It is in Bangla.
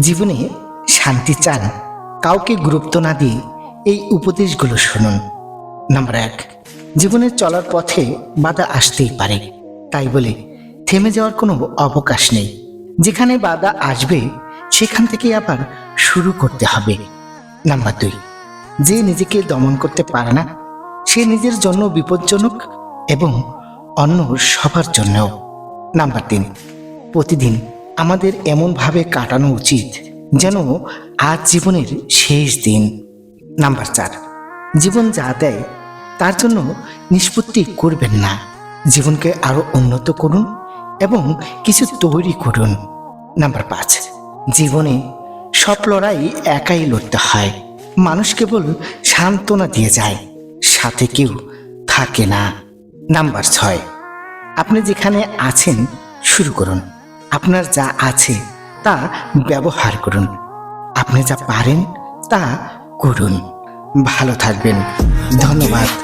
জীবনে শান্তি চান। কাউকে গুরুত্ব না দিয়ে এই উপদেশগুলো শুনুন। নাম্বার এক জীবনের চলার পথে বাধা আসতেই পারে। তাই বলে থেমে যাওয়ার কোনো অবকাশ নেই। যেখানে বাধা আসবে, সেখান থেকে আবার শুরু করতে হবে। নাম্বার দুই, যে নিজেকে দমন করতে পারে না, সে নিজের জন্য বিপজ্জনক এবং অন্য সবার জন্যও। নাম্বার তিন, প্রতিদিন আমাদের এমনভাবে কাটানো উচিত যেন আজ জীবনের শেষ দিন। নাম্বার চার, জীবন যা দেয়, তার জন্য নিষ্পত্তি করবেন না। জীবনকে আরও উন্নত করুন এবং কিছু তৈরি করুন। নাম্বার পাঁচ, জীবনে সব লড়াই একাই লড়তে হয়। মানুষ কেবল সান্ত্বনা দিয়ে যায়, সাথে কেউ থাকে না। নাম্বার ছয়, আপনি যেখানে আছেন, শুরু করুন। আপনার যা আছে তা ব্যবহার করুন। আপনি যা পারেন তা করুন। ভালো থাকবেন। ধন্যবাদ।